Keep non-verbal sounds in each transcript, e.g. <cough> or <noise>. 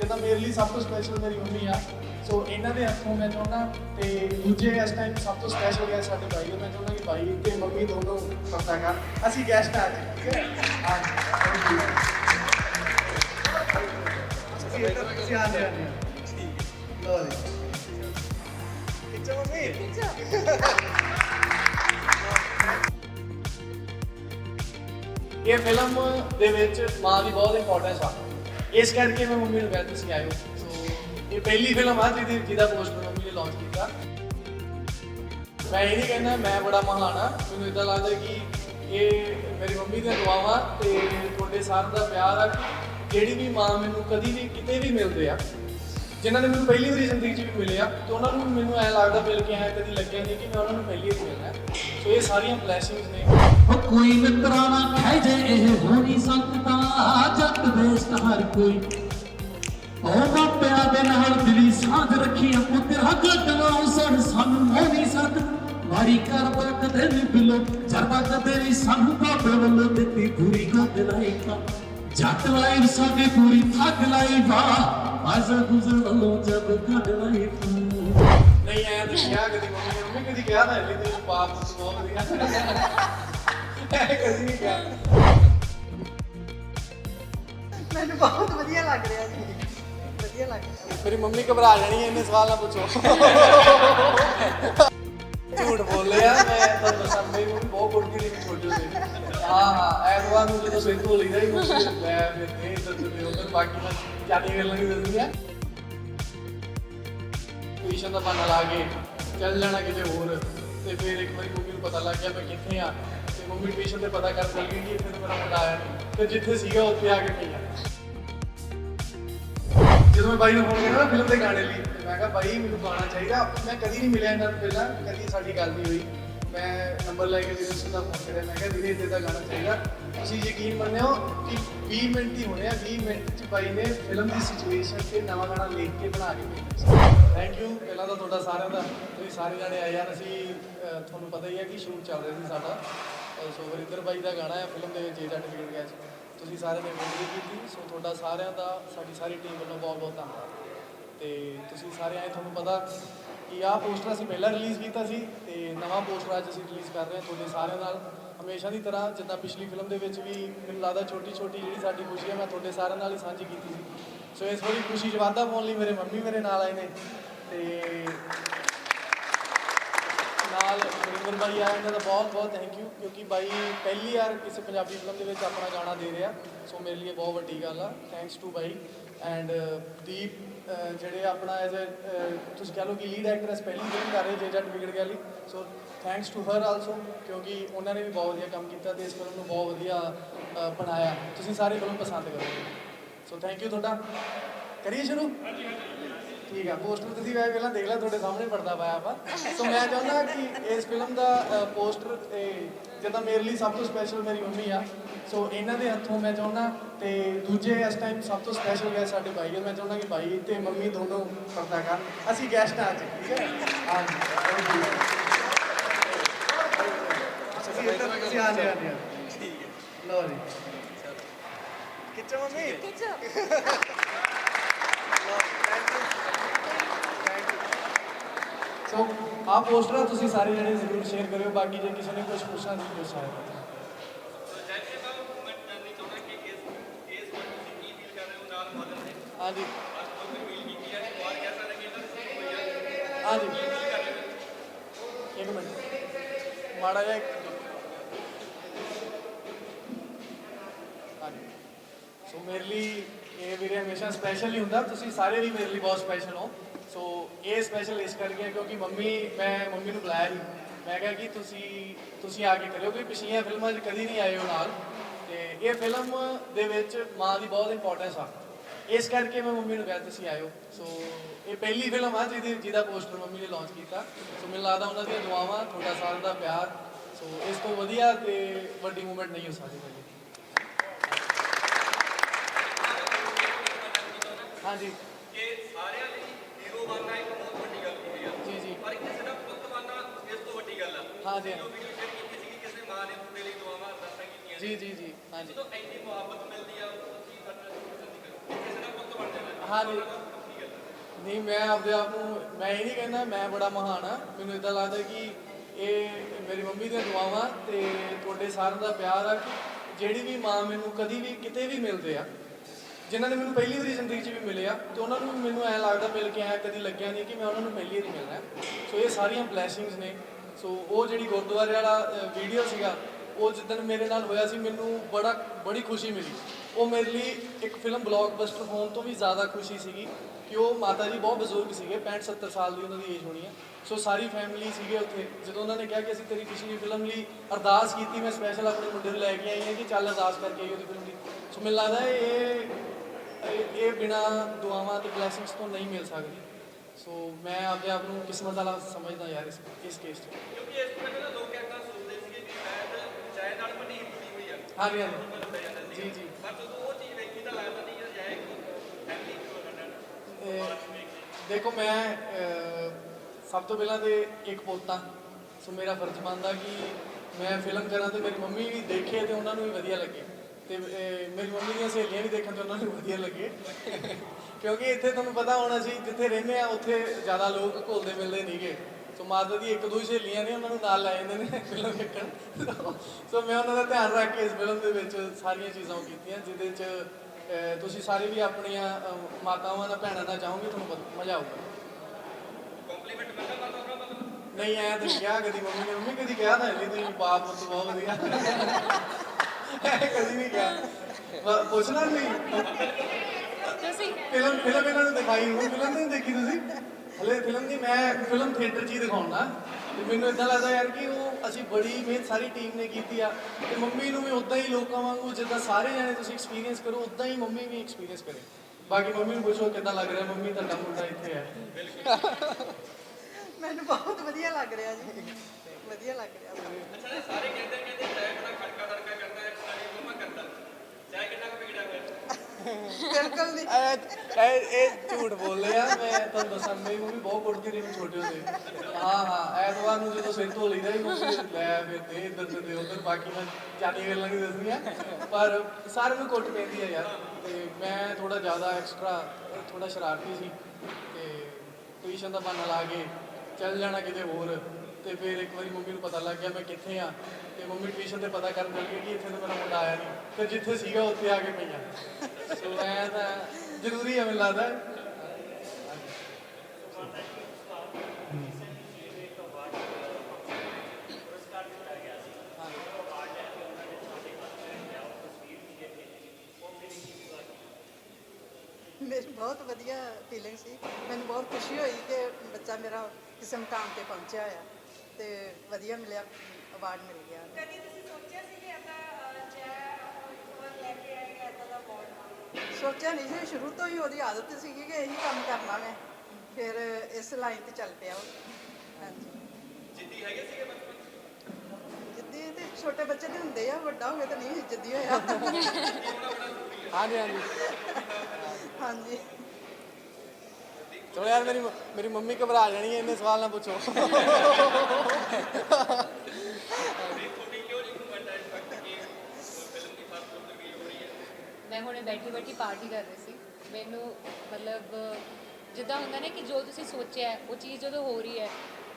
ਜਿੱਦਾਂ ਮੇਰੇ ਲਈ ਸਭ ਤੋਂ ਸਪੈਸ਼ਲ ਮੇਰੀ ਮੰਮੀ ਆ। ਸੋ ਇਹਨਾਂ ਦੇ ਹੱਥੋਂ ਮੈਂ ਚਾਹੁੰਦਾ ਤੇ ਦੂਜੇ ਇਸ ਟਾਈਮ ਸਭ ਤੋਂ ਸਪੈਸ਼ਲ ਗਿਆ ਸਾਡੇ ਭਾਈ ਮੈਂ ਚਾਹੁੰਦਾ ਕਿ ਭਾਈ ਤੇ ਮੰਮੀ ਦੋਨੋਂ ਪਤਾ ਕਰ। ਅਸੀਂ ਗੈਸਟ ਆ ਠੀਕ ਹੈ? ਅਸੀਂ ਇੱਧਰ ਤੁਸੀਂ ਆ ਜਾਂਦੇ ਹਾਂ ਠੀਕ ਲੋ ਜੀ। ਕਿੱਥੇ ਮੰਮੀ। ਇਹ ਫਿਲਮ ਦੇ ਵਿੱਚ ਮਾਂ ਦੀ ਬਹੁਤ ਇੰਪੋਰਟੈਂਸ ਆ। ਇਸ ਕਰਕੇ ਮੈਂ ਮੰਮੀ ਨੂੰ ਕਿਹਾ, ਤੁਸੀਂ ਆਇਓ। ਸੋ ਇਹ ਪਹਿਲੀ ਫਿਲਮ ਆ ਜਿਹਦੀ ਜਿਹਦਾ ਪੋਸਟਰ ਮੰਮੀ ਨੇ ਲਾਂਚ ਕੀਤਾ। ਮੈਂ ਇਹ ਨਹੀਂ ਕਹਿੰਦਾ, ਮੈਂ ਬੜਾ ਮਹਾਨ ਆ। ਮੈਨੂੰ ਇਦਾਂ ਲੱਗਦਾ ਕਿ ਇਹ ਮੇਰੀ ਮੰਮੀ ਦੀਆਂ ਦੁਆਵਾਂ ਤੇ ਤੁਹਾਡੇ ਸਾਰਿਆਂ ਦਾ ਪਿਆਰ ਆ ਕਿ ਜਿਹੜੀ ਵੀ ਮਾਂ ਮੈਨੂੰ ਕਦੀ ਵੀ ਕਿਤੇ ਵੀ ਮਿਲਦੇ ਆ, ਜਿਨ੍ਹਾਂ ਨੇ ਮੈਨੂੰ ਪਹਿਲੀ ਵਾਰੀ ਜ਼ਿੰਦਗੀ 'ਚ ਵੀ ਮਿਲਿਆ ਤੇ ਉਹਨਾਂ ਨੂੰ ਮੈਨੂੰ ਐ ਲੱਗਦਾ ਮਿਲ ਕੇ ਐ ਕਦੀ ਲੱਗਿਆ ਨਹੀਂ ਕਿ ਮੈਂ ਉਹਨਾਂ ਨੂੰ ਪਹਿਲੀ ਵਾਰੀ ਮਿਲਣਾ। ਇਹ ਸਾਰੀਆਂ ਬਲੇਸਿੰਗਸ ਨੇ। ਉਹ ਕੋਈ ਮਿੱਤਰਾਂ ਨਾ ਕਹਿ ਜੇ ਇਹ ਹੋ ਨਹੀਂ ਸਕਦਾ। ਜੱਟ ਵੇਸਟ ਹਰ ਕੋਈ। ਉਹ ਮਾਪਿਆਂ ਦੇ ਨਾਲ ਦਿਲੀ ਸਾਂਝ ਰੱਖੀ ਆ ਪੁੱਤਰਾ ਗੱਡਣਾ ਸਣ ਸਾਨੂੰ ਹੋ ਨਹੀਂ ਸਕਦਾ। ਮਾਰੀ ਕਰਦਾ ਕਦੇ ਨਹੀਂ ਬਿਲੋ ਜਰਦਾ ਕਦੇ ਨਹੀਂ ਸਾਨੂੰ ਬਾਬੇ ਵੱਲੋਂ ਦਿੱਤੀ ਪੂਰੀ ਗੱਦ ਲਾਈਕਾ ਜੱਟ ਲਾਈਵ ਸਾਡੇ ਪੂਰੀ ਥੱਕ ਲਾਈ ਵਾ। ਅਜ਼ ਗੁਜ਼ਰ ਵੱਲੋਂ ਜਦ ਕੱਢ ਲਾਈ ਫੂ ਨਹੀਂ ਐ ਤਾਂ ਕਿਹਾ ਕਦੀ ਮੰਮੀ ਨੇ ਮੰਮੀ ਕਦੀ ਕਿਹਾ ਤਾਂ ਨਹੀਂ ਤੇ ਬਾਪ ਤੋਂ ਬਹੁਤ ਵਧੀਆ ਐ ਕਦੀ ਨਹੀਂ ਕਿਹਾ। ਮੈਨੂੰ ਬਹੁਤ ਵਧੀਆ ਲੱਗ ਰਿਹਾ ਜੀ। ਵਧੀਆ ਲੱਗ ਰਿਹਾ। ਮੇਰੀ ਮੰਮੀ ਘਬਰਾ ਜਾਣੀ ਐ, ਇੰਨੇ ਸਵਾਲ ਨਾ ਪੁੱਛੋ। ਝੂਠ ਬੋਲੇ ਆ ਮੈਂ ਤਾਂ ਦੱਸਾਂ ਮੇਰੀ ਮੰਮੀ ਬਹੁਤ ਕੁੜਦੀ ਨਹੀਂ ਛੋਟੀ ਸੀ। ਹਾਂ ਹਾਂ ਐਤਵਾਰ ਨੂੰ ਜਦੋਂ ਸਿਰ ਧੋ ਲਈਦਾ ਹੀ ਲੈ ਫਿਰ ਤੇ ਇੱਧਰ ਤੇ ਉੱਧਰ ਬਾਕੀ ਮੈਂ ਚਾਟੀ ਗੱਲਾਂ ਨਹੀਂ ਦੱਸਦੀਆਂ ਟਿਊਸ਼ਨ ਦਾ ਬਹਾਨਾ ਲਾ ਕੇ ਚੱਲ ਜਾਣਾ ਕਿਤੇ ਹੋਰ। ਤੇ ਫਿਰ ਇੱਕ ਵਾਰੀ ਮੰਮੀ ਨੂੰ ਪਤਾ ਲੱਗ ਗਿਆ ਮੈਂ ਕਿੱਥੇ ਆ। ਤੇ ਮੰਮੀ ਟਿਊਸ਼ਨ ਤੇ ਪਤਾ ਕਰ ਚੱਲ ਗਈ ਕਿ ਇੱਥੇ ਤਾਂ ਮੇਰਾ ਮੁੰਡਾ ਆਇਆ ਨਹੀਂ। ਤੇ ਜਿੱਥੇ ਸੀਗਾ ਉੱਥੇ ਆ ਕੇ ਪਈਆ ਜਦੋਂ ਮੈਂ ਬਾਈ ਨੂੰ ਫੋਨ ਕੀਤਾ ਨਾ ਫਿਲਮ ਦੇ ਗਾਣੇ ਲਈ, ਤੇ ਮੈਂ ਕਿਹਾ ਬਾਈ, ਮੈਨੂੰ ਗਾਣਾ ਚਾਹੀਦਾ। ਮੈਂ ਕਦੀ ਨਹੀਂ ਮਿਲਿਆ ਇਹਨਾਂ ਨੂੰ ਪਹਿਲਾਂ, ਕਦੀ ਸਾਡੀ ਗੱਲ ਨਹੀਂ ਹੋਈ। ਮੈਂ ਨੰਬਰ ਲੈ ਕੇ ਵੀਰੇ ਨੂੰ ਫੋਨ ਕਰਿਆ, ਮੈਂ ਕਿਹਾ ਵੀਰੇ ਇੱਥੇ ਦਾ ਗਾਣਾ ਚਾਹੀਦਾ। ਤੁਸੀਂ ਯਕੀਨ ਮੰਨਿਓ ਕਿ 20 ਮਿੰਟ ਹੀ ਹੋਣੇ ਆ 20 ਮਿੰਟ ਚ ਬਾਈ ਨੇ ਫਿਲਮ ਦੀ ਸਿਚੁਏਸ਼ਨ ਤੇ ਨਵਾਂ ਗਾਣਾ ਲਿਖ ਕੇ ਬਣਾ ਕੇ ਭੇਜਿਆ ਥੈਂਕ ਯੂ ਪਹਿਲਾਂ ਤਾਂ ਤੁਹਾਡਾ ਸਾਰਿਆਂ ਦਾ, ਤੁਸੀਂ ਸਾਰੇ ਜਾਣੇ ਆਏ ਯਾਰ ਅਸੀਂ ਤੁਹਾਨੂੰ ਪਤਾ ਹੀ ਹੈ ਕਿ ਸ਼ੂਟ ਚੱਲ ਰਿਹਾ ਸੀ ਸਾਡਾ। ਸੋ ਵਰਿੰਦਰ ਬਾਈ ਦਾ ਗਾਣਾ ਹੈ ਫਿਲਮ ਦੇ ਵਿੱਚ ਇਹ ਜੱਟ ਵਿਗੜ ਗਿਆ ਤੁਸੀਂ ਸਾਰਿਆਂ ਨੇ ਮਿਹਨਤ ਕੀਤੀ, ਸੋ ਤੁਹਾਡਾ ਸਾਰਿਆਂ ਦਾ, ਸਾਡੀ ਸਾਰੀ ਟੀਮ ਵੱਲੋਂ ਬਹੁਤ ਬਹੁਤ ਧੰਨਵਾਦ। ਤੇ ਤੁਸੀਂ ਸਾਰੇ ਆਏ ਤੁਹਾਨੂੰ ਪਤਾ ਕਿ ਆਹ ਪੋਸਟਰ ਅਸੀਂ ਪਹਿਲਾਂ ਰਿਲੀਜ਼ ਕੀਤਾ ਸੀ ਤੇ ਨਵਾਂ ਪੋਸਟਰ ਅੱਜ ਅਸੀਂ ਰਿਲੀਜ਼ ਕਰ ਰਹੇ ਹਾਂ ਤੁਹਾਡੇ ਸਾਰਿਆਂ ਨਾਲ। ਹਮੇਸ਼ਾ ਦੀ ਤਰ੍ਹਾਂ ਜਿੱਦਾਂ ਪਿਛਲੀ ਫਿਲਮ ਦੇ ਵਿੱਚ ਵੀ ਮੈਨੂੰ ਲੱਗਦਾ ਛੋਟੀ ਛੋਟੀ ਜਿਹੜੀ ਸਾਡੀ ਖੁਸ਼ੀ ਹੈ, ਮੈਂ ਤੁਹਾਡੇ ਸਾਰਿਆਂ ਨਾਲ ਹੀ ਸਾਂਝੀ ਕੀਤੀ ਸੀ। ਸੋ ਇਸ ਵਾਰੀ ਖੁਸ਼ੀ 'ਚ ਵਾਧਾ ਪਾਉਣ ਲਈ ਮੇਰੇ ਮੰਮੀ ਮੇਰੇ ਨਾਲ ਆਏ ਨੇ ਤੇ ਨਾਲ ਵਰਿੰਦਰ ਬਾਈ ਆਇਆ ਇਹਨਾਂ ਦਾ ਬਹੁਤ ਬਹੁਤ ਥੈਂਕ ਯੂ ਕਿਉਂਕਿ ਬਾਈ ਪਹਿਲੀ ਵਾਰ ਕਿਸੇ ਪੰਜਾਬੀ ਫਿਲਮ ਦੇ ਵਿੱਚ ਆਪਣਾ ਗਾਣਾ ਦੇ ਰਿਹਾ। ਸੋ ਮੇਰੇ ਲਈ ਬਹੁਤ ਵੱਡੀ ਗੱਲ ਆ। ਥੈਂਕਸ ਟੂ ਬਾਈ ਐਂਡ uh, ਦੀਪ ਜਿਹੜੇ ਆਪਣਾ ਐਜ਼ ਅ ਤੁਸੀਂ ਕਹ ਲਓ ਕਿ ਲੀਡ ਐਕਟਰੈਸ ਪਹਿਲੀ ਫਿਲਮ ਕਰ ਰਹੇ ਜੇ ਜੱਟ ਵਿਗੜ ਗਿਆ ਲਈ so thanks to her also ਕਿਉਂਕਿ ਉਹਨਾਂ ਨੇ ਵੀ ਬਹੁਤ ਵਧੀਆ ਕੰਮ ਕੀਤਾ ਤੇ ਇਸ ਫਿਲਮ ਨੂੰ ਬਹੁਤ ਵਧੀਆ ਬਣਾਇਆ। ਤੁਸੀਂ ਸਾਰੇ ਫਿਲਮ ਪਸੰਦ ਕਰੋਗੇ। ਸੋ ਥੈਂਕ ਯੂ ਤੁਹਾਡਾ। ਕਰੀਏ ਸ਼ੁਰੂ? ਠੀਕ ਆ ਪੋਸਟਰ ਤੁਸੀਂ ਵੈਸੇ ਪਹਿਲਾਂ ਦੇਖ ਲਿਆ ਤੁਹਾਡੇ ਸਾਹਮਣੇ ਪੜਦਾ ਪਾਇਆ ਆਪਾਂ। ਸੋ ਮੈਂ ਚਾਹੁੰਦਾ ਕਿ ਇਸ ਫਿਲਮ ਦਾ ਪੋਸਟਰ ਤੇ ਜਿੱਦਾਂ ਮੇਰੇ ਲਈ ਸਭ ਤੋਂ ਸਪੈਸ਼ਲ ਮੇਰੀ ਮੰਮੀ ਆ। ਸੋ ਇਹਨਾਂ ਦੇ ਹੱਥੋਂ ਮੈਂ ਚਾਹੁੰਦਾ ਤੇ ਦੂਜੇ ਇਸ ਟਾਈਮ ਸਭ ਤੋਂ ਸਪੈਸ਼ਲ ਗੈਸਟ ਸਾਡੇ ਭਾਈ ਆ। ਮੈਂ ਚਾਹੁੰਦਾ ਕਿ ਭਾਈ ਤੇ ਮੰਮੀ ਦੋਨੋਂ ਪਰਦਾ ਕਰ ਅਸੀਂ ਗੈਸਟ ਆ ਅੱਜ ਠੀਕ ਹੈ? ਹਾਂ ਥੈਂਕ ਯੂ ਅਸੀਂ ਇੱਧਰ ਤੁਸੀਂ ਆ ਜਾਂਦੇ ਹਾਂ ਠੀਕ ਹੈ ਲਓ ਜੀ। ਕਿੱਥੇ ਮੰਮੀ। <laughs> ਸੋ, ਆਹ ਪੋਸਟਰ ਤੁਸੀਂ ਸਾਰੇ ਜਣੇ ਜ਼ਰੂਰ ਸ਼ੇਅਰ ਕਰਿਓ, ਬਾਕੀ ਜੇ ਕਿਸੇ ਨੇ ਕੁਝ ਪੁੱਛਣਾ ਸੀ ਪੁੱਛ ਸਕਦਾ ਹਾਂਜੀ। ਹਾਂਜੀ। ਇੱਕ ਮਿੰਟ। ਮਾੜਾ ਜਿਹਾ ਹਾਂਜੀ। ਸੋ, ਮੇਰੇ ਲਈ ਇਹ ਵੀਰੇ ਹਮੇਸ਼ਾ ਸਪੈਸ਼ਲ ਹੀ ਹੁੰਦਾ। ਤੁਸੀਂ ਸਾਰੇ ਵੀ ਮੇਰੇ ਲਈ ਬਹੁਤ ਸਪੈਸ਼ਲ ਹੋ। ਇਹ ਸਪੈਸ਼ਲ ਇਸ ਕਰਕੇ ਕਿਉਂਕਿ ਮੰਮੀ, ਮੈਂ ਮੰਮੀ ਨੂੰ ਬੁਲਾਇਆ ਸੀ। ਮੈਂ ਕਿਹਾ ਕਿ ਤੁਸੀਂ ਤੁਸੀਂ ਆ ਕੇ ਕਰਿਓ ਕਿ ਪਿਛਲੀਆਂ ਫਿਲਮਾਂ 'ਚ ਕਦੀ ਨਹੀਂ ਆਏ ਹੋ ਨਾਲ। ਤੇ ਇਹ ਫਿਲਮ ਦੇ ਵਿੱਚ ਮਾਂ ਦੀ ਬਹੁਤ ਇੰਪੋਰਟੈਂਸ ਆ। ਇਸ ਕਰਕੇ ਮੈਂ ਮੰਮੀ ਨੂੰ ਕਿਹਾ, ਤੁਸੀਂ ਆਇਓ। ਸੋ ਇਹ ਪਹਿਲੀ ਫਿਲਮ ਆ ਜਿਹਦੀ, ਜਿਹਦਾ ਪੋਸਟਰ ਮੰਮੀ ਨੇ ਲਾਂਚ ਕੀਤਾ। ਸੋ ਮੈਨੂੰ ਲੱਗਦਾ ਉਹਨਾਂ ਦੀਆਂ ਦੁਆਵਾਂ, ਤੁਹਾਡਾ ਸਾਰਿਆਂ ਦਾ ਪਿਆਰ। ਸੋ ਇਸ ਤੋਂ ਵਧੀਆ ਤੇ ਵੱਡੀ ਮੂਵਮੈਂਟ ਨਹੀਂ ਹੋ ਸਕਦੀ ਮੇਰੇ। ਹਾਂਜੀ ਕਿ ਸਾਰਿਆਂ ਲਈ ਹੀਰੋ ਬਣਨਾ ਇੱਕ ਬਹੁਤ ਵੱਡੀ ਗੱਲ ਹੁੰਦੀ ਆ ਜੀ ਜੀ ਪਰ ਕਿਸੇ ਦਾ ਪੁੱਤ ਬਣਨਾ ਇਸ ਤੋਂ ਵੱਡੀ ਗੱਲ ਆ ਹਾਂਜੀ ਕਿਸੇ ਮਾਂ ਨੇ ਤੁਹਾਡੇ ਲਈ ਦੁਆਵਾਂ ਅਰਦਾਸਾਂ ਕੀਤੀਆਂ ਜੀ ਜੀ ਜੀ ਹਾਂਜੀ। ਜਦੋਂ ਇੰਨੀ ਮੁਹੱਬਤ ਮਿਲਦੀ ਆ ਕਿਸੇ ਦਾ ਪੁੱਤ ਬਣ ਜਾਣਾ ਨਹੀਂ ਮੈਂ ਆਪਦੇ ਆਪ ਨੂੰ ਮੈਂ ਇਹ ਨਹੀਂ ਕਹਿੰਦਾ ਮੈਂ ਬੜਾ ਮਹਾਨ ਆ। ਮੈਨੂੰ ਇਦਾਂ ਲੱਗਦਾ ਕਿ ਇਹ ਮੇਰੀ ਮੰਮੀ ਦੀਆਂ ਦੁਆਵਾਂ ਤੇ ਤੁਹਾਡੇ ਸਾਰਿਆਂ ਦਾ ਪਿਆਰ ਆ ਕਿ ਜਿਹੜੀ ਵੀ ਮਾਂ ਮੈਨੂੰ ਕਦੀ ਵੀ ਕਿਤੇ ਵੀ ਮਿਲਦੇ ਆ ਜਿਨ੍ਹਾਂ ਨੇ ਮੈਨੂੰ ਪਹਿਲੀ ਵਾਰੀ ਜ਼ਿੰਦਗੀ 'ਚ ਵੀ ਮਿਲੇ ਆ ਤੇ ਉਹਨਾਂ ਨੂੰ ਮੈਨੂੰ ਐਂ ਲੱਗਦਾ ਮਿਲ ਕੇ ਐਂ ਕਦੀ ਲੱਗਿਆ ਨਹੀਂ ਕਿ ਮੈਂ ਉਹਨਾਂ ਨੂੰ ਪਹਿਲੀ ਵਾਰੀ ਮਿਲਣਾ। ਸੋ ਇਹ ਸਾਰੀਆਂ ਬਲੇਸਿੰਗਸ ਨੇ। ਸੋ ਉਹ ਜਿਹੜੀ ਗੁਰਦੁਆਰੇ ਵਾਲਾ ਵੀਡੀਓ ਸੀਗਾ, ਉਹ ਜਿੱਦਣ ਮੇਰੇ ਨਾਲ ਹੋਇਆ ਸੀ, ਮੈਨੂੰ ਬੜਾ, ਬੜੀ ਖੁਸ਼ੀ ਮਿਲੀ। ਉਹ ਮੇਰੇ ਲਈ ਇੱਕ ਫਿਲਮ ਬਲੌਕਬਸਟਰ ਹੋਣ ਤੋਂ ਵੀ ਜ਼ਿਆਦਾ ਖੁਸ਼ੀ ਸੀਗੀ ਕਿ ਉਹ ਮਾਤਾ ਜੀ ਬਹੁਤ ਬਜ਼ੁਰਗ ਸੀਗੇ 65 70 ਸਾਲ ਦੀ ਉਹਨਾਂ ਦੀ ਏਜ ਹੋਣੀ ਹੈ। ਸੋ ਸਾਰੀ ਫੈਮਿਲੀ ਸੀਗੇ ਉੱਥੇ। ਜਦੋਂ ਉਹਨਾਂ ਨੇ ਕਿਹਾ ਕਿ ਅਸੀਂ ਤੇਰੀ ਪਿਛਲੀ ਫਿਲਮ ਲਈ ਅਰਦਾਸ ਕੀਤੀ, ਮੈਂ ਸਪੈਸ਼ਲ ਆਪਣੇ ਮੁੰਡੇ ਨੂੰ ਲੈ ਕੇ ਆਈ ਹਾਂ ਕਿ ਚੱਲ ਅਰਦਾਸ ਕਰਕੇ ਆਈ ਉਹਦੀ ਫਿਲਮ ਦੀ। ਸੋ ਮੈਨੂੰ ਲੱਗਦਾ ਇਹ ਇਹ ਇਹ ਬਿਨਾ ਦੁਆਵਾਂ ਤੇ ਬਲੇਸਿੰਗਸ ਤੋਂ ਨਹੀਂ ਮਿਲ ਸਕਦੀ। ਸੋ ਮੈਂ ਆਪਣੇ ਆਪ ਨੂੰ ਕਿਸਮਤ ਵਾਲਾ ਸਮਝਦਾ ਯਾਰ ਇਸ ਇਸ ਕੇਸ 'ਚ। ਕਿਉਂਕਿ ਇਸ ਨਾ ਲੋਕ ਐਦਾਂ ਸੋਚਦੇ ਸੀਗੇ ਕਿ ਸ਼ਾਇਦ ਚਾਹ ਨਾਲ ਪਨੀਰ ਪੂਰੀ ਹੋਈ ਆ। ਹਾਂਜੀ ਹਾਂਜੀ। ਜੀ ਜੀ। ਪਰ ਜਦੋਂ ਉਹ ਚੀਜ਼ ਵੇਖੀ ਤਾਂ ਲੱਗਦਾ ਨਹੀਂ ਕਿ ਜਾਏ ਫੈਮਿਲੀ ਕਿਉਂ ਇਹ ਦੇਖੋ ਮੈਂ ਸਭ ਤੋਂ ਪਹਿਲਾਂ ਤੇ ਇੱਕ ਪੋਤਾ। ਸੋ ਮੇਰਾ ਫਰਜ਼ ਬਣਦਾ ਕਿ ਮੈਂ ਫਿਲਮ ਕਰਾਂ ਤੇ ਮੇਰੀ ਮੰਮੀ ਵੀ ਦੇਖੇ ਤੇ ਉਹਨਾਂ ਨੂੰ ਵੀ ਵਧੀਆ ਲੱਗੇ। ਤੇ ਮੇਰੀ ਮੰਮੀ ਦੀਆਂ ਸਹੇਲੀਆਂ ਵੀ ਦੇਖਣ ਤੇ ਉਹਨਾਂ ਨੂੰ ਵਧੀਆ ਲੱਗੇ। ਕਿਉਂਕਿ ਇੱਥੇ ਤੁਹਾਨੂੰ ਪਤਾ ਹੋਣਾ ਸੀ ਜਿੱਥੇ ਰਹਿੰਦੇ ਆ ਉੱਥੇ ਜ਼ਿਆਦਾ ਲੋਕ ਘੁਲਦੇ ਮਿਲਦੇ ਨਹੀਂਗੇ। ਸੋ ਮਾਤਾ ਦੀ ਇੱਕ ਦੋ ਸਹੇਲੀਆਂ ਨੇ ਉਹਨਾਂ ਨੂੰ ਨਾਲ ਲੈ ਜਾਂਦੇ ਨੇ ਫਿਲਮ ਦੇਖਣ। ਸੋ ਮੈਂ ਉਹਨਾਂ ਦਾ ਧਿਆਨ ਰੱਖ ਕੇ ਇਸ ਫਿਲਮ ਦੇ ਵਿੱਚ ਸਾਰੀਆਂ ਚੀਜ਼ਾਂ ਕੀਤੀਆਂ ਜਿਹਦੇ 'ਚ ਤੁਸੀਂ ਸਾਰੇ ਵੀ ਆਪਣੀਆਂ ਮਾਤਾਵਾਂ ਦਾ ਭੈਣਾਂ ਦਾ ਚਾਹੋਗੇ ਤੁਹਾਨੂੰ ਮਜ਼ਾ ਆਊਗਾ। ਕੰਪਲੀਮੈਂਟ ਮਤਲਬ ਨਹੀਂ ਆਇਆ ਤਾਂ ਕਿਹਾ ਕਦੀ ਮੰਮੀ ਨੇ। ਮੰਮੀ ਕਦੀ ਕਿਹਾ ਤਾਂ ਨਹੀਂ ਤੁਸੀਂ ਬਾਪ ਬਹੁਤ ਵਧੀਆ। ਕਦੀ ਨਹੀਂ ਕਿਹਾ ਬ- ਪੁੱਛਣਾ ਨਹੀਂ ਤੁਸੀਂ? ਫਿਲਮ ਫਿਲਮ ਇਹਨਾਂ ਨੂੰ ਦਿਖਾਈ ਹੋਈ ਫਿਲਮ ਨਹੀਂ ਦੇਖੀ ਤੁਸੀਂ? ਹਲੇ ਫਿਲਮ ਦੀ ਮੈਂ ਫਿਲਮ ਥੀਏਟਰ 'ਚ ਹੀ ਦਿਖਾਉਣਾ ਤੇ ਮੈਨੂੰ ਇਦਾਂ ਲੱਗਦਾ ਯਾਰ ਕਿ ਉਹ ਅਸੀਂ ਬੜੀ ਮਿਹਨਤ ਸਾਰੀ ਟੀਮ ਨੇ ਕੀਤੀ ਆ। ਤੇ ਮੰਮੀ ਨੂੰ ਵੀ ਉਦਾਂ ਹੀ ਲੋਕਾਂ ਵਾਂਗੂ ਜਿੱਦਾਂ ਸਾਰੇ ਜਣੇ ਤੁਸੀਂ ਐਕਸਪੀਰੀਅੰਸ ਕਰੋ ਉਦਾਂ ਹੀ ਮੰਮੀ ਵੀ ਐਕਸਪੀਰੀਅੰਸ ਕਰੇ। ਬਾਕੀ ਮੰਮੀ ਨੂੰ ਪੁੱਛੋ ਕਿੱਦਾਂ ਲੱਗ ਰਿਹਾ। ਮੰਮੀ ਤੁਹਾਡਾ ਮੁੰਡਾ ਇੱਥੇ ਹੈ। ਮੈਨੂੰ ਬਹੁਤ ਵਧੀਆ ਲੱਗ ਰਿਹਾ ਜੀ। ਵਧੀਆ ਲੱਗ ਰਿਹਾ। ਅੱਛਾ ਇਹ ਸਾਰੇ ਕਹਿੰਦੇ ਕਹਿੰਦੇ ਚਾਹ ਬੜਾ ਖੜਕਾ ਖੜਕਾ ਕਰਦਾ ਹੈ ਸਾਰੀ ਮੰਮਾ ਕਰਦਾ ਚਾਹ ਕਿੰਨਾ ਕੁ ਵਿਗੜਿਆ ਹੋਇਆ ਬਿਲਕੁਲ ਨਹੀਂ ਇਹ, ਇਹ- ਝੂਠ ਬੋਲੇ ਆ। ਮੈਂ ਤੁਹਾਨੂੰ ਦੱਸਾਂ, ਮੇਰੀ ਮੰਮੀ ਬਹੁਤ ਕੁੱਟਦੀ ਰਹੀ ਛੋਟੇ ਹੁੰਦੇ ਹਾਂ ਹਾਂ, ਐਤਵਾਰ ਨੂੰ ਜਦੋਂ ਸਿਰ ਧੋ ਲਈਦਾ ਹੀ ਮੰਮੀ ਲੈ ਫਿਰ ਤੇ ਇੱਧਰ ਤੇ ਤੇ ਉੱਧਰ, ਬਾਕੀ ਮੈਂ ਜਾਨੀ ਗੱਲਾਂ ਨਹੀਂ ਦੱਸਣੀਆਂ ਪਰ ਸਾਰਿਆਂ ਨੂੰ ਕੁੱਟ ਪੈਂਦੀ ਹੈ ਯਾਰ। ਤੇ ਮੈਂ ਥੋੜਾ ਜ਼ਿਆਦਾ ਐਕਸਟਰਾ ਥੋੜਾ ਸ਼ਰਾਰਤੀ ਸੀ। ਤੇ ਟਿਊਸ਼ਨ ਦਾ ਬਹਾਨਾ ਲਾ ਕੇ ਚੱਲ ਜਾਣਾ ਕਿਤੇ ਹੋਰ। ਤੇ ਫਿਰ ਇੱਕ ਵਾਰੀ ਮੰਮੀ ਨੂੰ ਪਤਾ ਲੱਗ ਗਿਆ ਮੈਂ ਕਿੱਥੇ ਆ ਤੇ ਮੰਮੀ ਟਿਊਸ਼ਨ ਤੇ ਪਤਾ ਕਰਨ ਲੱਗ ਗਈ ਕਿ ਇੱਥੇ ਤਾਂ ਮੇਰਾ ਮੁੰਡਾ ਆਇਆ ਨਹੀਂ। ਤੇ ਜਿੱਥੇ ਸੀਗਾ ਉੱਥੇ ਆ ਕੇ ਪਈਆਂ। ਸੋ ਐ ਤਾਂ ਜ਼ਰੂਰੀ ਹੈ ਮੈਨੂੰ ਲੱਗਦਾ। ਮੇਰੀ ਬਹੁਤ ਵਧੀਆ ਫੀਲਿੰਗ ਸੀ। ਮੈਨੂੰ ਬਹੁਤ ਖੁਸ਼ੀ ਹੋਈ ਕਿ ਬੱਚਾ ਮੇਰਾ ਕਿਸੇ ਮੁਕਾਮ ਤੇ ਪਹੁੰਚਿਆ ਆ ਤੇ ਵਧੀਆ ਮਿਲਿਆ ਅਵਾਰਡ ਮਿਲ ਗਿਆ। ਕਦੀ ਤੁਸੀਂ ਸੋਚਿਆ ਸੀ ਕਿ ਏਦਾਂ ਜੈ ਹੋਰ ਲੈ ਕੇ ਆਏਗਾ ਏਦਾਂ ਦਾ ਬੋਰਡ ਸੋਚਿਆ ਨਹੀਂ ਸੀ ਸ਼ੁਰੂ ਤੋਂ ਹੀ ਉਹਦੀ ਆਦਤ ਸੀਗੀ ਕਿ ਇਹੀ ਕੰਮ ਕਰਨਾ ਮੈਂ। ਫਿਰ ਇਸ ਲਾਈਨ ਤੇ ਚੱਲ ਪਿਆ ਉਹ। ਹਾਂਜੀ। ਜਿੱਦੀ ਹੈਗੇ ਸੀਗੇ ਬਚਪਨ ਜਿੱਦੀ ਤੇ ਛੋਟੇ ਬੱਚੇ ਦੇ ਹੁੰਦੇ ਆ ਵੱਡਾ ਹੋ ਗਿਆ ਤਾਂ ਨਹੀਂ ਜਿੱਦੀ ਹੋਇਆ। ਹਾਂਜੀ ਹਾਂਜੀ। ਹਾਂਜੀ। ਚਲੋ ਯਾਰ ਮੇਰੀ ਮੇਰੀ ਮੰਮੀ ਘਬਰਾ ਜਾਣੀ ਹੈ ਇੰਨੇ ਸਵਾਲ ਨਾ ਪੁੱਛੋ। ਮੈਂ ਹੁਣੇ ਬੈਠੀ ਬੈਠੀ ਪਾਰਟੀ ਕਰ ਰਹੀ ਸੀ। ਮੈਨੂੰ ਮਤਲਬ ਜਿੱਦਾਂ ਹੁੰਦਾ ਨਾ ਕਿ ਜੋ ਤੁਸੀਂ ਸੋਚਿਆ ਹੈ, ਉਹ ਚੀਜ਼ ਜਦੋਂ ਹੋ ਰਹੀ ਹੈ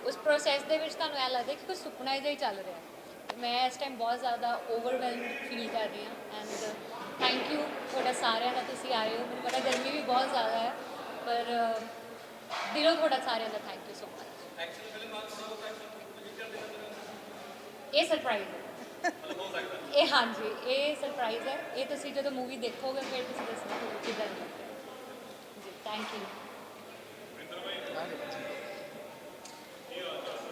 ਉਸ ਪ੍ਰੋਸੈਸ ਦੇ ਵਿੱਚ ਤੁਹਾਨੂੰ ਐ ਲੱਗਦਾ ਕਿ ਕੋਈ ਸੁਪਨਾ ਇਹਦਾ ਹੀ ਚੱਲ ਰਿਹਾ ਹੈ। ਮੈਂ ਇਸ ਟਾਈਮ ਬਹੁਤ ਜ਼ਿਆਦਾ ਓਵਰਵੈਲਮਡ ਫੀਲ ਕਰ ਰਹੀ ਹਾਂ ਐਂਡ ਥੈਂਕ ਯੂ ਤੁਹਾਡਾ ਸਾਰਿਆਂ ਦਾ ਤੁਸੀਂ ਆਏ ਹੋ। ਮੈਨੂੰ ਪਤਾ ਗਰਮੀ ਵੀ ਬਹੁਤ ਜ਼ਿਆਦਾ ਹੈ ਪਰ ਅ, ਦਿਲੋਂ ਤੁਹਾਡਾ ਸਾਰਿਆਂ ਦਾ thank you so much action film ਆ ਥੋੜਾ ਬਹੁਤ ਐਕਸ਼ਨ ਫਿਊਚਰ ਦੇ ਅੰਦਰ ਇਹ ਸਰਪ੍ਰਾਈਜ਼ ਹੈ ਇਹ ਹਾਂਜੀ ਇਹ ਸਰਪ੍ਰਾਈਜ਼ ਹੈ ਇਹ ਤੁਸੀਂ ਜਦੋਂ ਮੂਵੀ ਦੇਖੋਗੇ ਫਿਰ ਤੁਸੀਂ ਦੱਸਣਾ ਤੁਹਾਨੂੰ ਕਿੱਦਾਂ ਦੀ ਜੀ ਥੈਂਕ ਯੂ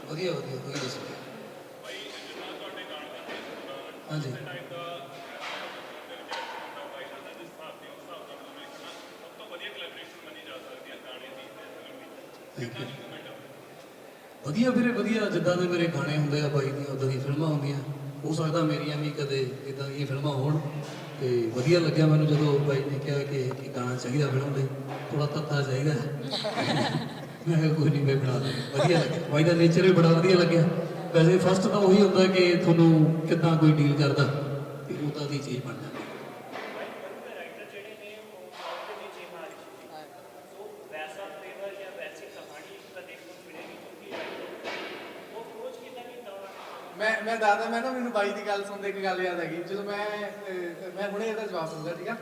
ਵਧੀਆ ਵਧੀਆ ਕੋਈ ਦੱਸੋ ਹਾਂਜੀ Thank you. ਵਧੀਆ ਵੀਰੇ, ਵਧੀਆ। ਜਿੱਦਾਂ ਦੇ ਮੇਰੇ ਗਾਣੇ ਹੁੰਦੇ ਆ ਬਾਈ ਦੀਆਂ, ਉਦਾਂ ਦੀਆਂ ਫਿਲਮਾਂ ਹੁੰਦੀਆਂ। ਹੋ ਸਕਦਾ ਮੇਰੀਆਂ ਵੀ ਕਦੇ ਇਦਾਂ ਦੀਆਂ ਫਿਲਮਾਂ ਹੋਣ। ਤੇ ਵਧੀਆ ਲੱਗਿਆ ਮੈਨੂੰ ਜਦੋਂ ਬਾਈ ਨੇ ਕਿਹਾ ਕਿ ਇਹ ਗਾਣਾ ਚਾਹੀਦਾ ਫਿਲਮ ਲਈ ਥੋੜਾ ਤੱਤਾ ਚਾਹੀਦਾ। ਮੈਂ ਕਿਹਾ, ਕੋਈ ਨਹੀਂ, ਮੈਂ ਬਣਾ ਦੇ ਵਧੀਆ ਲੱਗਿਆ। ਬਾਈ ਦਾ ਨੇਚਰ ਵੀ ਬੜਾ ਵਧੀਆ ਲੱਗਿਆ। ਵੈਸੇ ਫਸਟ ਤਾਂ ਉਹੀ ਹੁੰਦਾ ਕਿ ਤੁਹਾਨੂੰ ਕਿੱਦਾਂ ਕੋਈ ਡੀਲ ਕਰਦਾ, ਤੇ ਉਦਾਂ ਦੀ ਚੀਜ਼ ਬਣ ਜਾਂਦੀ ਮੈਂ ਮੈਂ ਦਾਦਾ ਮੈਂ ਨਾ ਮੈਨੂੰ ਬਾਈ ਦੀ ਗੱਲ ਸੁਣਦੇ ਇੱਕ ਗੱਲ ਯਾਦ ਆ ਗਈ। ਜਦੋਂ ਮੈਂ ਅਹ, ਮੈਂ ਹੁਣੇ ਇਹਦਾ ਜਵਾਬ ਦੂੰਗਾ ਠੀਕ ਆ?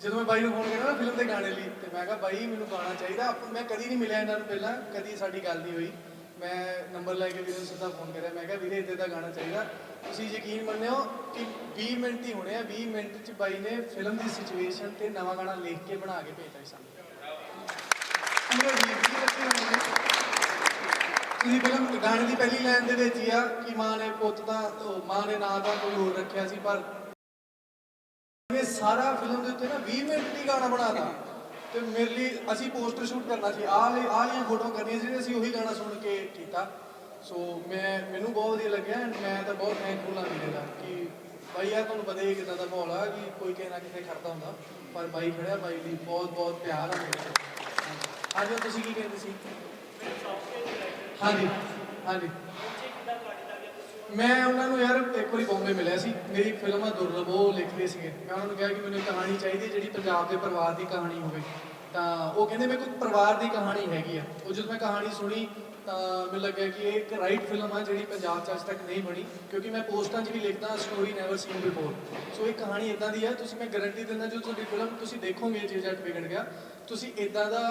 ਜਦੋਂ ਮੈਂ ਬਾਈ ਨੂੰ ਫੋਨ ਕਰਿਆ ਨਾ ਫਿਲਮ ਦੇ ਗਾਣੇ ਲਈ ਤੇ ਮੈਂ ਕਿਹਾ ਬਾਈ ਮੈਨੂੰ ਗਾਣਾ ਚਾਹੀਦਾ। ਆਪਾਂ- ਮੈਂ ਕਦੀ ਨਹੀਂ ਮਿਲਿਆ ਇਹਨਾਂ ਨੂੰ ਪਹਿਲਾਂ ਕਦੀ ਸਾਡੀ ਗੱਲ ਨਹੀਂ ਹੋਈ। ਮੈਂ ਨੰਬਰ ਲੈ ਕੇ ਵੀਰੇ ਨੂੰ ਸਿੱਧਾ ਫੋਨ ਕਰਿਆ ਮੈਂ ਕਿਹਾ ਵੀਰੇ ਇੱਦਾਂ ਦਾ ਗਾਣਾ ਚਾਹੀਦਾ। ਤੁਸੀਂ ਯਕੀਨ ਮੰਨਿਓ ਕਿ 20 ਮਿੰਟ ਹੀ ਹੋਣੇ ਆ 20 ਮਿੰਟ ਚ ਬਾਈ ਨੇ ਫਿਲਮ ਦੀ ਸਿਚੁਏਸ਼ਨ ਤੇ ਨਵਾਂ ਗਾਣਾ ਲਿਖ ਕੇ ਬਣਾ ਕੇ ਭੇਜਿਆ ਸੀ ਸਾਨੂੰ। ਪੂਰੇ ਵੀਰ ਜੀ ਲੱਗੇ ਹੋਏ ਨੇ ਤੁਸੀਂ ਫਿਲਮ ਗਾਣੇ ਦੀ ਪਹਿਲੀ ਲਾਈਨ ਦੇ ਵਿੱਚ ਹੀ ਆ ਕਿ ਮਾਂ ਨੇ ਪੁੱਤ ਦਾ, ਉਹ ਮਾਂ ਨੇ ਨਾਂ ਦਾ ਕੋਈ ਹੋਰ ਰੱਖਿਆ ਸੀ, ਪਰ ਇਹ ਸਾਰਾ ਫਿਲਮ ਦੇ ਉੱਤੇ ਨਾ 20 ਮਿੰਟ ਦੀ ਗਾਣਾ ਬਣਾਤਾ। ਤੇ ਮੇਰੇ ਲਈ ਅਸੀਂ ਪੋਸਟਰ ਸ਼ੂਟ ਕਰਨਾ ਸੀ। ਆਹ ਲਈ, ਆਹ ਲੀਆਂ ਫੋਟੋ ਕਰਨੀਆਂ ਸੀ, ਅਸੀਂ ਉਹੀ ਗਾਣਾ ਸੁਣ ਕੇ ਕੀਤਾ। ਸੋ ਮੈਂ, ਮੈਨੂੰ ਬਹੁਤ ਵਧੀਆ ਲੱਗਿਆ ਐਂਡ ਮੈਂ ਤਾਂ ਬਹੁਤ ਥੈਂਕਫੁਲ ਹਾਂ ਵੀਰੇ ਦਾ ਕਿ ਬਾਈ ਯਾਰ ਤੁਹਾਨੂੰ ਪਤਾ ਹੀ ਹੈ ਕਿਦਾਂ ਦਾ ਮਾਹੌਲ ਆ, ਕਿ ਕੋਈ ਕਿਸੇ ਨਾ ਕਿਸੇ ਖੜਦਾ ਹੁੰਦਾ। ਪਰ ਬਾਈ ਖੜਿਆ, ਬਾਈ ਲਈ ਬਹੁਤ ਬਹੁਤ ਪਿਆਰ ਆ ਮੇਰੇ ਹਾਂਜੀ। ਤੁਸੀਂ ਕੀ ਕਹਿੰਦੇ ਸੀ? ਹਾਂਜੀ ਹਾਂਜੀ। ਮੈਂ ਉਹਨਾਂ ਨੂੰ ਯਾਰ ਇੱਕ ਵਾਰੀ ਬੰਬੇ ਮਿਲਿਆ ਸੀ। ਮੇਰੀ ਫਿਲਮ ਆ ਦੁਰਲਭ, ਉਹ ਲਿਖਦੇ ਸੀਗੇ। ਮੈਂ ਉਹਨਾਂ ਨੂੰ ਕਿਹਾ ਕਿ ਮੈਨੂੰ ਇੱਕ ਕਹਾਣੀ ਚਾਹੀਦੀ ਜਿਹੜੀ ਪੰਜਾਬ ਦੇ ਪਰਿਵਾਰ ਦੀ ਕਹਾਣੀ ਹੋਵੇ। ਤਾਂ ਉਹ ਕਹਿੰਦੇ, ਮੇਰੇ ਕੋਲ ਪਰਿਵਾਰ ਦੀ ਕਹਾਣੀ ਹੈਗੀ ਆ। ਉਹ ਜਦੋਂ ਮੈਂ ਕਹਾਣੀ ਸੁਣੀ, ਤਾਂ ਮੈਨੂੰ ਲੱਗਿਆ ਕਿ ਇਹ ਇੱਕ ਰਾਈਟ ਫਿਲਮ ਆ ਜਿਹੜੀ ਪੰਜਾਬ 'ਚ ਅੱਜ ਤੱਕ ਨਹੀਂ ਬਣੀ, ਕਿਉਂਕਿ ਮੈਂ ਪੋਸਟਾਂ 'ਚ ਵੀ ਲਿਖਦਾ story never seen before so ਇਹ ਕਹਾਣੀ ਇਦਾਂ ਦੀ ਹੈ ਤੁਸੀਂ ਮੈਂ ਗਾਰੰਟੀ ਦਿੰਦਾ ਜੋ ਤੁਹਾਡੀ ਫਿਲਮ ਤੁਸੀਂ ਦੇਖੋਗੇ, ਜੇ ਜੱਟ ਵਿਗੜ ਗਿਆ, ਤੁਸੀਂ ਇਦਾਂ ਦਾ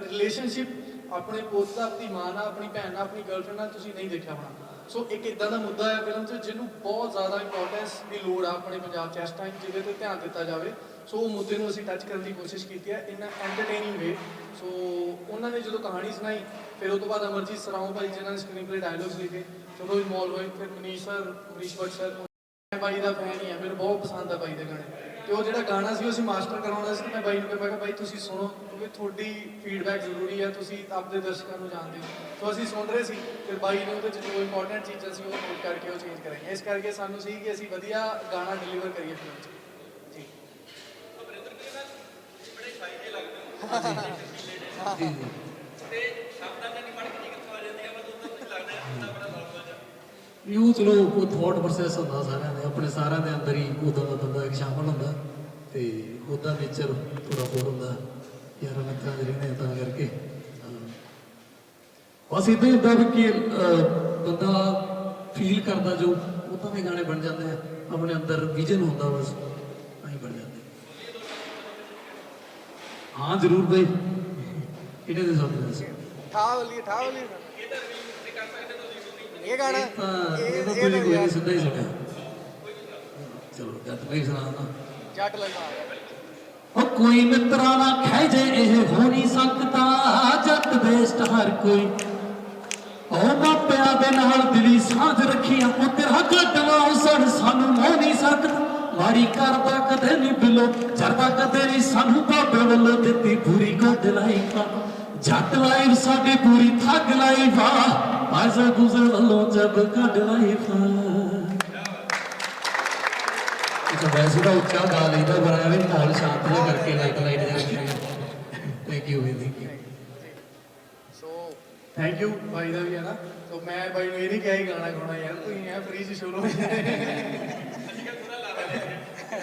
ਰਿਲੇਸ਼ਨਸ਼ਿਪ ਆਪਣੇ ਪੁੱਤ ਦਾ, ਆਪਣੀ ਮਾਂ ਨਾਲ ਆਪਣੀ ਭੈਣ ਨਾਲ ਆਪਣੀ ਗਰਲਫ੍ਰੈਂਡ ਨਾਲ ਤੁਸੀਂ ਨਹੀਂ ਦੇਖਿਆ ਹੋਣਾ। ਸੋ ਇੱਕ ਇਦਾਂ ਦਾ ਮੁੱਦਾ ਹੈ ਫਿਲਮ 'ਚ ਜਿਹਨੂੰ ਬਹੁਤ ਜ਼ਿਆਦਾ ਇੰਪੋਰਟੈਂਸ ਦੀ ਲੋੜ ਆ ਆਪਣੇ ਪੰਜਾਬ 'ਚ ਇਸ ਟਾਈਮ ਜਿਹਦੇ ਤੇ ਧਿਆਨ ਦਿੱਤਾ ਜਾਵੇ। ਸੋ ਉਹ ਮੁੱਦੇ ਨੂੰ ਅਸੀਂ ਟੱਚ ਕਰਨ ਦੀ ਕੋਸ਼ਿਸ਼ ਕੀਤੀ ਹੈ ਇਨ ਐਂਟਰਟੇਨਿੰਗ ਵੇ ਸੋ ਉਹਨਾਂ ਨੇ ਜਦੋਂ ਕਹਾਣੀ ਸੁਣਾਈ, ਫਿਰ ਉਹ ਤੋਂ ਬਾਅਦ ਅਮਰਜੀਤ ਸਰਾਓ ਭਾਈ ਜਿਨ੍ਹਾਂ ਨੇ ਸਕਰੀਨ ਪਲੇ ਡਾਇਲੌਗਸ ਲਿਖੇ। ਚਲੋ ਇਨਵੋਲਵ ਹੋਏ, ਫਿਰ ਮਨੀਸ਼ ਸਰ, ਮਨੀਸ਼ ਭੱਟ ਸਰ, ਮੈਂ ਬਾਈ ਦਾ ਫੈਨ ਹੀ ਆ ਮੈਨੂੰ ਬਹੁਤ ਪਸੰਦ ਆ ਬਾਈ ਦੇ ਗਾਣੇ। ਤੇ ਉਹ ਜਿਹੜਾ ਗਾਣਾ ਸੀ, ਉਹ ਅਸੀਂ ਮਾਸਟਰ ਕਰਾਉਣਾ ਸੀ ਮੈਂ ਬਾਈ ਨੂੰ ਕਿਹਾ, ਮੈਂ ਕਿਹਾ ਬਾਈ ਤੁਸੀਂ ਸੁਣੋ। ਕਿਉਂਕਿ ਤੁਹਾਡੀ ਫੀਡਬੈਕ ਜ਼ਰੂਰੀ ਹੈ ਤੁਸੀਂ ਆਪਦੇ ਦਰਸ਼ਕਾਂ ਨੂੰ ਜਾਣਦੇ ਹੋ। ਸੋ ਅਸੀਂ ਸੁਣ ਰਹੇ ਸੀ ਫਿਰ ਬਾਈ ਨੇ ਉਹਦੇ ਚ ਜੋ ਇੰਪੋਰਟੈਂਟ ਚੀਜ਼ਾਂ ਸੀ ਉਹ ਨੋਟ ਕਰਕੇ ਉਹ ਚੇਂਜ ਕਰਾਂਗੇ ਇਸ ਕਰਕੇ ਸਾਨੂੰ ਸੀ ਕਿ ਅਸੀਂ ਵਧੀਆ ਗਾਣਾ ਡਿਲੀਵਰ ਕਰੀਏ ਫਿਲਮ 'ਚ। ਜੀ। ਅਮਰਿੰਦਰ ਜੀ ਨਾ ਬੜੇ ਸਾਈਜੇ ਲੱਗਦੇ ਹੋ। ਜੀ ਜੀ ਤੇ ਸ਼ਬਦਾਂ ਨਾਲ ਨਹੀਂ ਪੜ੍ਹ ਕੇ ਕਿੱਥੋਂ ਆ ਜਾਂਦੀ ਆ ਬਸ ਉਦੋਂ ਕੁਝ ਲੱਗਦਾ ਹੈ ਹੁੰਦਾ ਬੜਾ ਨੌਰਮਲ ਜਿਹਾ ਵੀ ਉਹ ਚਲੋ ਉਹ ਥਾਟ ਪ੍ਰੋਸੈਸ ਹੁੰਦਾ ਸਾਰਿਆਂ ਦੇ ਆਪਣੇ ਸਾਰਿਆਂ ਦੇ ਅੰਦਰ ਹੀ ਉਦਾਂ ਦਾ ਬੰਦਾ ਇੱਕ ਸ਼ਾਮਲ ਹੁੰਦਾ ਤੇ ਉਹਦਾ ਨੇਚਰ ਥੋੜਾ ਹੋਰ ਹੁੰਦਾ। ਯਾਰ ਮਿੱਤਰਾਂ ਦੇ ਰਹਿੰਦੇ ਆ ਤਾਂ ਕਰਕੇ। ਬਸ ਇਦਾਂ ਹੀ ਹੁੰਦਾ ਕਿ ਬੰਦਾ ਫੀਲ ਕਰਦਾ ਜੋ ਉਦਾਂ ਦੇ ਗਾਣੇ ਬਣ ਜਾਂਦੇ ਆ ਆਪਣੇ ਅੰਦਰ ਵਿਜ਼ਨ ਹੁੰਦਾ ਬਸ ਆਹੀ ਬਣ ਜਾਂਦੇ ਹਾਂ ਜ਼ਰੂਰ ਬਈ ਕਿਹੜੇ ਦੇ ਸਾਹਮਣੇ ਸੀ ਠਾ ਵਾਲੀ ਠਾ ਵਾਲੀ ਇਹ ਗਾਣਾ ਇਹ- ਇਹ ਤਾਂ ਕੋਈ ਨਹੀਂ ਸਿੱਧਾ ਹੀ ਸੁਣਿਆ ਚਲੋ ਜੱਟ ਨਹੀਂ ਸੁਣਾ ਨਾ ਜੱਟ ਲਗਾ ਉਹ ਕੋਈ ਮਿੱਤਰਾਂ ਨਾ ਖਹਿ ਇਹ ਹੋ ਨਹੀਂ ਸਕਦਾ ਜੱਟ ਬੇਸਟ ਹਰ ਕੋਈ। ਉਹ ਮਾਪਿਆਂ ਦੇ ਨਾਲ ਦਿਲੀ ਸਾਂਝ ਰੱਖੀਆਂ, ਉਹ ਤੇਰਾ ਗੱਡਵਾ ਉਸੜ ਸਾਨੂੰ ਮੋਹ ਨਹੀਂ ਸਕਦਾ ਮਾੜੀ ਕਰਦਾ ਕਦੇ ਨਹੀਂ ਬਿਲੋ, ਜਰਦਾ ਕਦੇ ਨਹੀਂ ਸਾਨੂੰ ਬਾਬੇ ਵੱਲੋਂ ਦਿੱਤੀ ਪੂਰੀ ਗੁੱਡ ਲਾਈਫ ਆ। ਜੱਟ ਲਾਈਫ ਸਾਡੀ ਪੂਰੀ ਥੱਗ ਲਾਈਫ ਆ ਗੁਜ਼ਰ ਵੱਲੋਂ ਜਬ ਗੱਡ ਲਾਈਫ ਆ ਵੈਸੇ ਤਾਂ ਉੱਚਾ ਗਾ ਲਈਦਾ ਪਰ ਐਵੇਂ ਮਾਹੌਲ ਸ਼ਾਂਤ ਜਿਹਾ ਕਰਕੇ ਲਾਈਟ ਲਾਈਟ ਜਿਹਾ ਰੱਖਿਆ thank you thank you so thank you ਬਾਈ ਦਾ ਵੀ ਹੈ ਨਾ। ਸੋ ਮੈਂ ਬਾਈ ਨੂੰ ਇਹ ਨਹੀਂ ਕਿਹਾ ਹੀ ਗਾਣਾ ਗਾਉਣਾ ਯਾਰ ਤੁਸੀਂ ਐ ਫ੍ਰੀ ਚ ਸ਼ੁਰੂ ਹੋ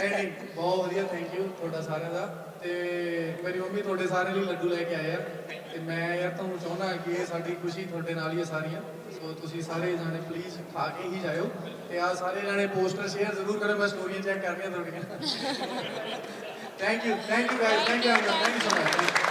ਨਹੀਂ ਨਹੀਂ ਬਹੁਤ ਵਧੀਆ ਥੈਂਕ ਯੂ ਤੁਹਾਡਾ ਸਾਰਿਆਂ ਦਾ। ਤੇ ਮੇਰੀ ਮੰਮੀ ਤੁਹਾਡੇ ਸਾਰੇ ਲਈ ਲੱਡੂ ਲੈ ਕੇ ਆਏ ਆ। ਤੇ ਮੈਂ ਯਾਰ ਤੁਹਾਨੂੰ ਚਾਹੁੰਦਾ ਕਿ ਇਹ ਸਾਡੀ ਖੁਸ਼ੀ ਤੁਹਾਡੇ ਨਾਲ ਹੀ ਹੈ ਸਾਰੀਆਂ। ਸੋ ਤੁਸੀਂ ਸਾਰੇ ਜਾਣੇ ਪਲੀਜ਼ ਖਾ ਕੇ ਹੀ ਜਾਇਓ। ਤੇ ਆ ਸਾਰੇ ਜਾਣੇ ਪੋਸਟਰ ਸ਼ੇਅਰ ਜ਼ਰੂਰ ਕਰੋ ਮੈਂ ਸਟੋਰੀਆਂ ਚੈੱਕ ਕਰ ਰਹੀਆਂ ਤੁਹਾਡੀਆਂ। Thank you thank you guys thank you thank you so much